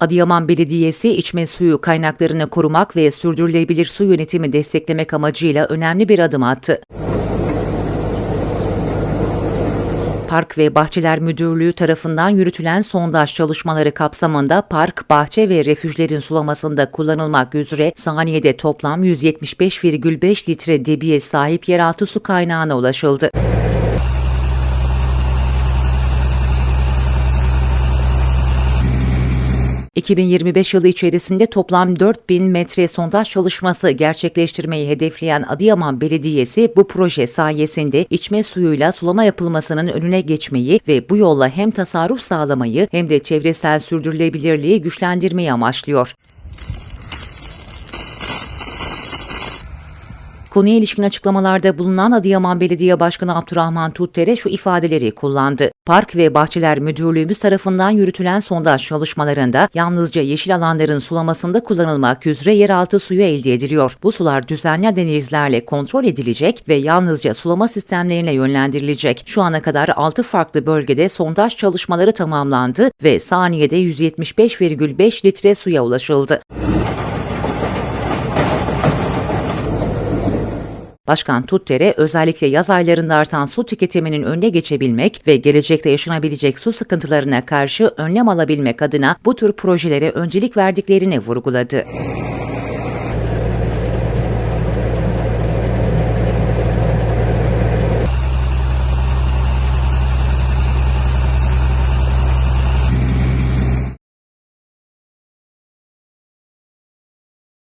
Adıyaman Belediyesi içme suyu kaynaklarını korumak ve sürdürülebilir su yönetimi desteklemek amacıyla önemli bir adım attı. Park ve Bahçeler Müdürlüğü tarafından yürütülen sondaj çalışmaları kapsamında park, bahçe ve refüjlerin sulamasında kullanılmak üzere saniyede toplam 175,5 litre debiye sahip yeraltı su kaynağına ulaşıldı. ...2025 yılı içerisinde toplam 4000 metre sondaj çalışması gerçekleştirmeyi hedefleyen Adıyaman Belediyesi bu proje sayesinde içme suyuyla sulama yapılmasının önüne geçmeyi ve bu yolla hem tasarruf sağlamayı hem de çevresel sürdürülebilirliği güçlendirmeyi amaçlıyor. Konuya ilişkin açıklamalarda bulunan Adıyaman Belediye Başkanı Abdurrahman Tuttere şu ifadeleri kullandı. Park ve Bahçeler Müdürlüğümüz tarafından yürütülen sondaj çalışmalarında yalnızca yeşil alanların sulamasında kullanılmak üzere yeraltı suyu elde ediliyor. Bu sular düzenli analizlerle kontrol edilecek ve yalnızca sulama sistemlerine yönlendirilecek. Şu ana kadar 6 farklı bölgede sondaj çalışmaları tamamlandı ve saniyede 175,5 litre suya ulaşıldı. Başkan Tuttere özellikle yaz aylarında artan su tüketiminin önüne geçebilmek ve gelecekte yaşanabilecek su sıkıntılarına karşı önlem alabilmek adına bu tür projelere öncelik verdiklerini vurguladı.